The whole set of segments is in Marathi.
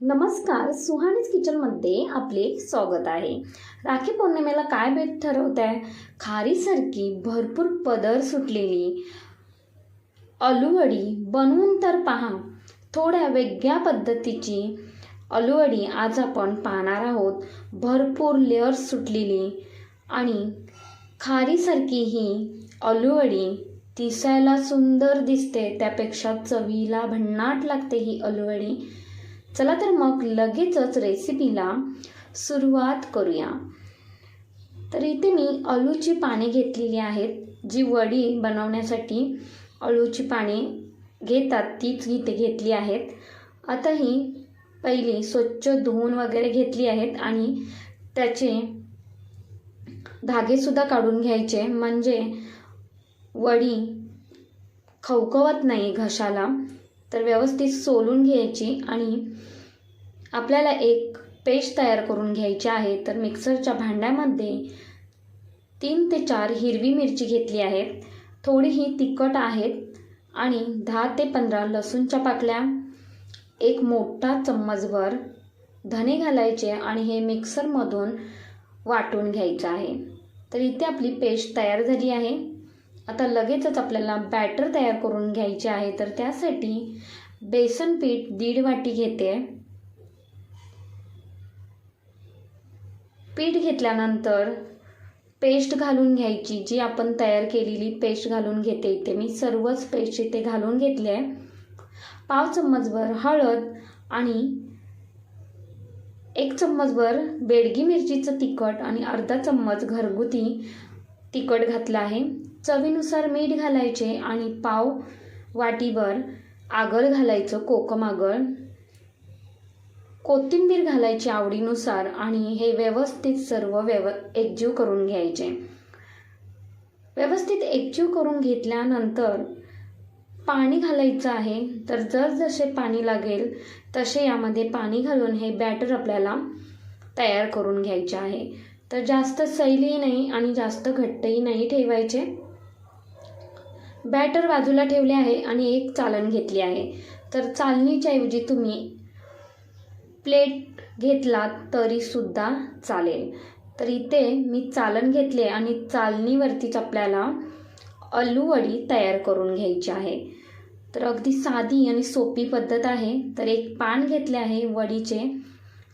नमस्कार सुहानीज किचनमध्ये आपले स्वागत आहे. राखी पौर्णिमेला काय भेट ठरवत आहे खारीसारखी भरपूर पदर सुटलेली. अलूवडी बनवून तर पहा. थोड्या वेगळ्या पद्धतीची अलुवडी आज आपण पाहणार आहोत. भरपूर लेअर्स सुटलेली आणि खारीसारखी ही अलुवडी दिसायला सुंदर दिसते. त्यापेक्षा चवीला भन्नाट लागते ही अलुवडी चला तर मग लगेचच रेसिपीला सुरुवात करूया. तर इथे मी अळूची पाने घेतलेली आहेत जी वडी बनवण्यासाठी अळूची पाने घेतात तीच इथे घेतली आहेत. आता ही पहिली स्वच्छ धुवून वगैरे घेतली आहेत आणि त्याचे धागेसुद्धा काढून घ्यायचे म्हणजे वडी खवखवत नाही घशाला. तर व्यवस्थित सोलून घ्यायची आणि आपल्याला एक पेस्ट तयार करून घ्यायची आहे. तर मिक्सरच्या भांड्यामध्ये तीन ते चार हिरवी मिरची घेतली आहेत थोडीही तिखट आहेत आणि दहा ते पंधरा लसूणच्या पाकल्या एक मोठा चम्मचभर धने घालायचे आणि हे मिक्सरमधून वाटून घ्यायचं आहे. तर इथे आपली पेस्ट तयार झाली आहे. आता लगेचच आपल्याला बॅटर तयार करून घ्यायचे आहे तर त्यासाठी बेसन पीठ दीड वाटी घेते. पीठ घेतल्यानंतर पेस्ट घालून घ्यायची जी आपण तयार केलेली पेस्ट घालून घेते इथे मी सर्वच पेस्ट इथे घालून घेतले आहे. पाव चम्मचभर हळद आणि एक चम्मचभर बेडगी मिरचीचं तिखट आणि अर्धा चम्मच घरगुती तिखट घातलं आहे. चवीनुसार मीठ घालायचे आणि पाव वाटीवर आगळ घालायचं कोकम आगळ. कोथिंबीर घालायची आवडीनुसार आणि हे व्यवस्थित सर्व व्यव एकजीव करून घ्यायचे. व्यवस्थित एकजीव करून घेतल्यानंतर पाणी घालायचं आहे. तर जसजसे पाणी लागेल तसे यामध्ये पाणी घालून हे बॅटर आपल्याला तयार करून घ्यायचे आहे. तर जास्त सैलही नाही आणि जास्त घट्टही नाही ठेवायचे. बॅटर बाजूला ठेवले आहे आणि एक चालण घेतली आहे. तर चालणीच्या ऐवजी तुम्ही प्लेट घेतला तरीसुद्धा चालेल. तर इथे मी चालण घेतले आणि चालणीवरतीच आपल्याला अल्लूवडी तयार करून घ्यायची आहे. तर अगदी साधी आणि सोपी पद्धत आहे. तर एक पान घेतले आहे वडीचे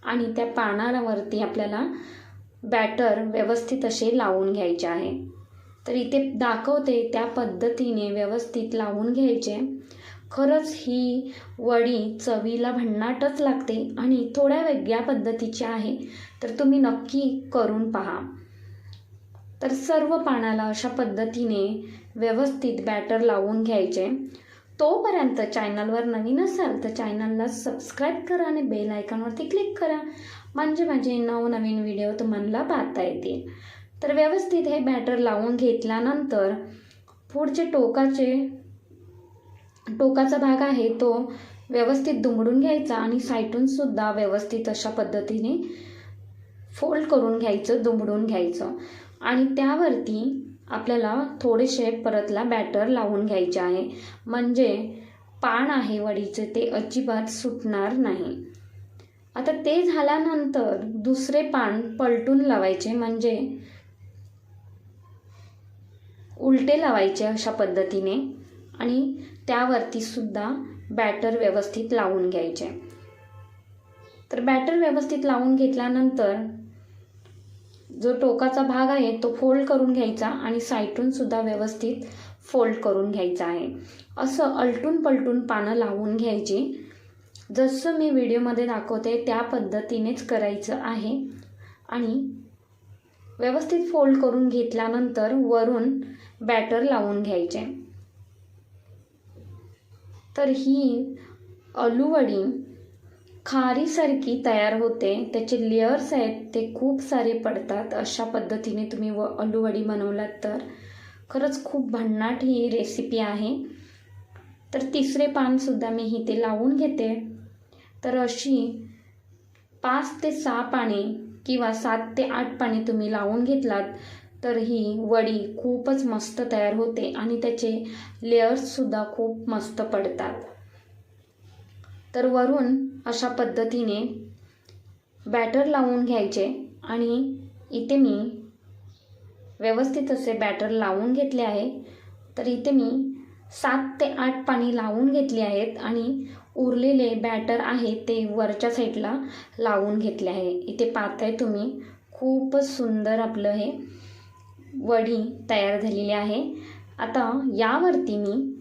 आणि त्या पानावरती आपल्याला बॅटर व्यवस्थित असे लावून घ्यायचे आहे. तर इथे दाखवते त्या पद्धतीने व्यवस्थित लावून घ्यायचे. खरंच ही वडी चवीला भन्नाटच लागते आणि थोड्या वेगळ्या पद्धतीची आहे. तर तुम्ही नक्की करून पहा. तर सर्व पानाला अशा पद्धतीने व्यवस्थित बॅटर लावून घ्यायचे. तोपर्यंत चॅनलवर नवीन असाल तर चॅनलला सबस्क्राईब करा आणि बेल आयकॉनवरती क्लिक करा. म्हणजे माझे नवनवीन व्हिडिओ तुम्हाला पाहता येतील. तर व्यवस्थित हे बॅटर लावून घेतल्यानंतर पुढचे टोकाचे टोकाचा भाग आहे तो व्यवस्थित दुमडून घ्यायचा आणि साईटून सुद्धा व्यवस्थित अशा पद्धतीने फोल्ड करून घ्यायचं दुमडून घ्यायचं. आणि त्यावरती आपल्याला थोडेसे परतला बॅटर लावून घ्यायचे आहे. म्हणजे पान आहे वडीचे ते अजिबात सुटणार नाही. आता ते झाल्यानंतर दुसरे पान पलटून लावायचे म्हणजे उलटे लावायचे अशा पद्धतीने आणि त्यावरती सुद्धा बॅटर व्यवस्थित लावून घ्यायचे. तर बॅटर व्यवस्थित लावून घेतल्यानंतर जो टोकाचा भाग आहे तो फोल्ड करून घ्यायचा आणि साईटून सुद्धा व्यवस्थित फोल्ड करून घ्यायचा आहे. असं अलटून पलटून पानं लावून घ्यायची. जसं मी व्हिडिओमध्ये दाखवते त्या पद्धतीनेच करायचं आहे. आणि व्यवस्थित फोल्ड करून घेतल्यानंतर वरून बॅटर लावून घ्यायचे. तर ही अलूवडी खारीसारखी तयार होते. त्याचे लेअर्स आहेत ते खूप सारे पडतात. अशा पद्धतीने तुम्ही व अलूवडी बनवलात तर खरंच खूप भन्नाट ही रेसिपी आहे. तर तिसरे पानसुद्धा मी इथे लावून घेते. तर अशी पाच ते सहा पाने किंवा सात ते आठ पाने तुम्ही लावून घेतलात तर ही वडी खूपच मस्त तयार होते आणि त्याचे लेअर्ससुद्धा खूप मस्त पडतात. तर वरून अशा पद्धतीने बॅटर लावून घ्यायचे आणि इथे मी व्यवस्थित असे बॅटर लावून घेतले आहे. तर इथे मी सात ते आठ पाणी लावून घेतली आहेत आणि उरलेले बॅटर आहे ते वरच्या साईडला लावून घेतले आहे. इथे पाहताय तुम्ही खूपच सुंदर आपलं हे वडी तयार झालेली आहे. आता यावरती मी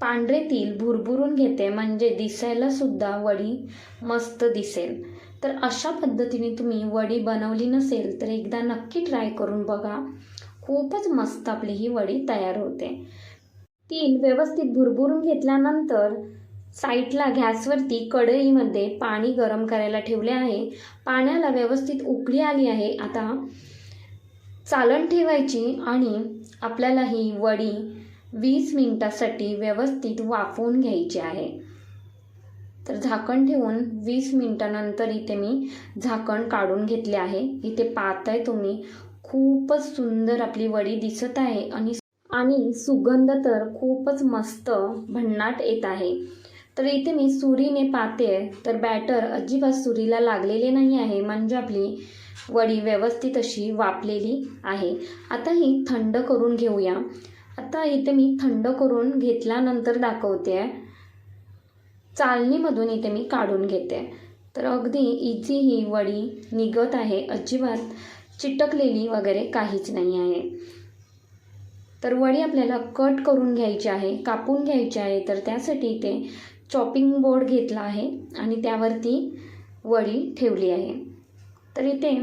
पांढरे तील भुरभुरून घेते म्हणजे दिसायला सुद्धा वडी मस्त दिसेल. तर अशा पद्धतीने तुम्ही वडी बनवली नसेल तर एकदा नक्की ट्राय करून बघा. खूपच मस्त आपली ही वडी तयार होते. तीन व्यवस्थित भुरभुरून घेतल्यानंतर साईडला गॅसवरती कढईमध्ये पाणी गरम करायला ठेवले आहे. पाण्याला व्यवस्थित उकळी आली आहे. आता चालण ठेवायची आणि आपल्याला ही वडी वीस मिनिटासाठी व्यवस्थित वाफवून घ्यायची आहे. तर झाकण ठेवून वीस मिनिटानंतर इथे मी झाकण काढून घेतले आहे. इथे पाहताय तुम्ही खूपच सुंदर आपली वडी दिसत आहे आणि आणि सुगंध तर खूपच मस्त भन्नाट येत आहे. तर इथे मी सुरीने पाहते तर बॅटर अजिबात सुरीला लागलेले नाही आहे. म्हणजे आपली वडी व्यवस्थित अशी वापलेली आहे. आता ही थंड करून घेऊया. आता इथे मी थंड करून घेतल्यानंतर दाखवते चालणीमधून इथे मी काढून घेते तर अगदी इझी ही वडी निघत आहे. अजिबात चिटकलेली वगैरे काहीच नाही आहे. तर वडी आपल्याला कट करून घ्यायची आहे कापून घ्यायची आहे तर त्यासाठी इथे चॉपिंग बोर्ड घेतला आहे आणि त्यावरती वडी ठेवली आहे. तर इथे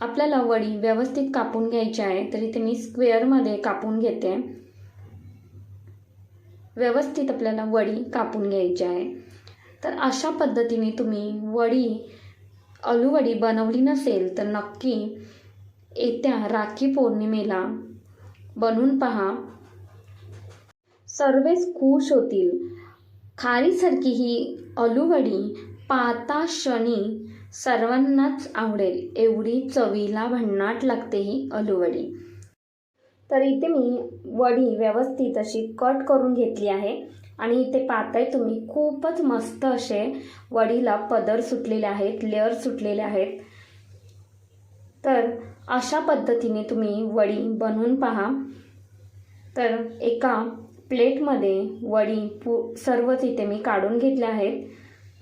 आपल्याला वडी व्यवस्थित कापून घ्यायची आहे तर इथे मी स्क्वेअरमध्ये कापून घेते. व्यवस्थित आपल्याला वडी कापून घ्यायची आहे. तर अशा पद्धतीने तुम्ही वडी अळूवडी बनवली नसेल तर नक्की येत्या राखी पौर्णिमेला बनवून पहा. सर्वच खुश होतील. खारीसारखी ही अलूवडी पाहता क्षणी सर्वांनाच आवडेल. एवढी चवीला भन्नाट लागते ही अलूवडी तर इथे मी वडी व्यवस्थित अशी कट करून घेतली आहे. आणि इथे पाहताय तुम्ही खूपच मस्त असे वडीला पदर सुटलेले आहेत लेअर सुटलेले आहेत. तर अशा पद्धतीने तुम्ही वडी बनवून पहा. तर एका प्लेटमध्ये वडी पू सर्वच इथे मी काढून घेतल्या आहेत.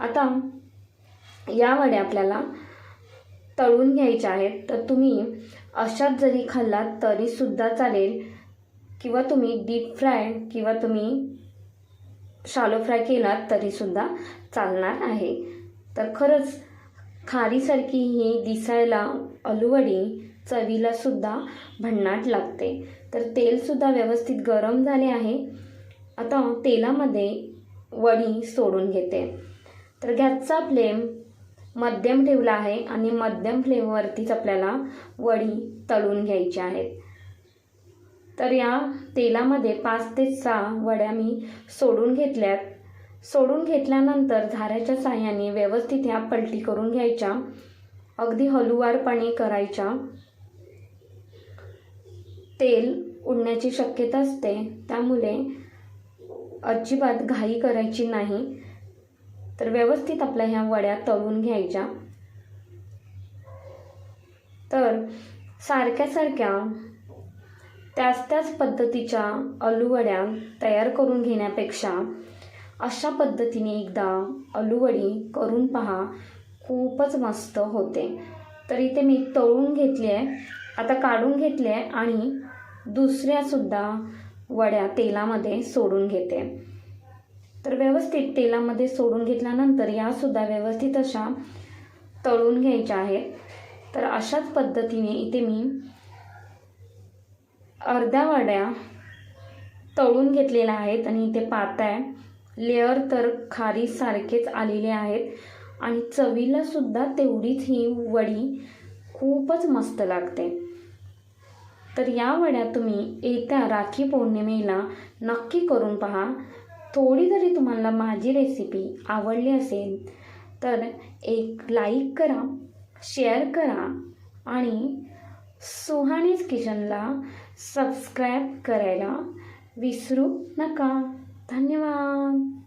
आता या वड्या आपल्याला तळून घ्यायच्या आहेत. तर तुम्ही अशाच जरी खाल्लात तरीसुद्धा चालेल. किंवा तुम्ही डीप फ्राय किंवा तुम्ही शालो फ्राय केलात तरीसुद्धा चालणार आहे. तर खरंच खारीसारखी ही दिसायला अळूवडी चवीलासुद्धा भन्नाट लागते. तर तेलसुद्धा व्यवस्थित गरम झाले आहे. आता तेलामध्ये वडी सोडून घेते. तर गॅसचा फ्लेम मध्यम ठेवला आहे आणि मध्यम फ्लेमवरतीच आपल्याला वडी तळून घ्यायची आहेत. तर या तेलामध्ये पाच ते सहा वड्या मी सोडून घेतल्यात. सोडून घेतल्यानंतर झाऱ्याच्या साह्याने व्यवस्थित ह्या पलटी करून घ्यायच्या. अगदी हलुवारपणे करायच्या. तेल उडण्याची शक्यता असते. त्यामुळे अजिबात घाई करायची नाही. तर व्यवस्थित आपल्या ह्या वड्या तळून घ्यायच्या. तर सारख्या सारख्या त्याच त्याच पद्धतीच्या अळूवड्या तयार करून घेण्यापेक्षा अशा पद्धतीने एकदा अळूवडी करून पहा. खूपच मस्त होते. तर इथे मी तळून घेतली आहे आता काढून घेतले आहे आणि दुसऱ्यासुद्धा वड्या तेलामध्ये सोडून घेते. तर व्यवस्थित तेलामध्ये सोडून घेतल्यानंतर यासुद्धा व्यवस्थित अशा तळून घ्यायच्या आहेत. तर अशाच पद्धतीने इथे मी अर्ध्या वड्या तळून घेतलेल्या आहेत आणि इथे पाहताय लेअर तर खारीसारखेच आलेले आहेत आणि चवीलासुद्धा तेवढीच ही वडी खूपच मस्त लागते. तर या वड्या तुम्ही येत्या राखी पौर्णिमेला नक्की करून पहा. थोडी जरी तुम्हाला माझी रेसिपी आवडली असेल तर एक लाईक करा शेअर करा आणि सुहानीज किचनला सबस्क्राईब करायला विसरू नका. धन्यवाद.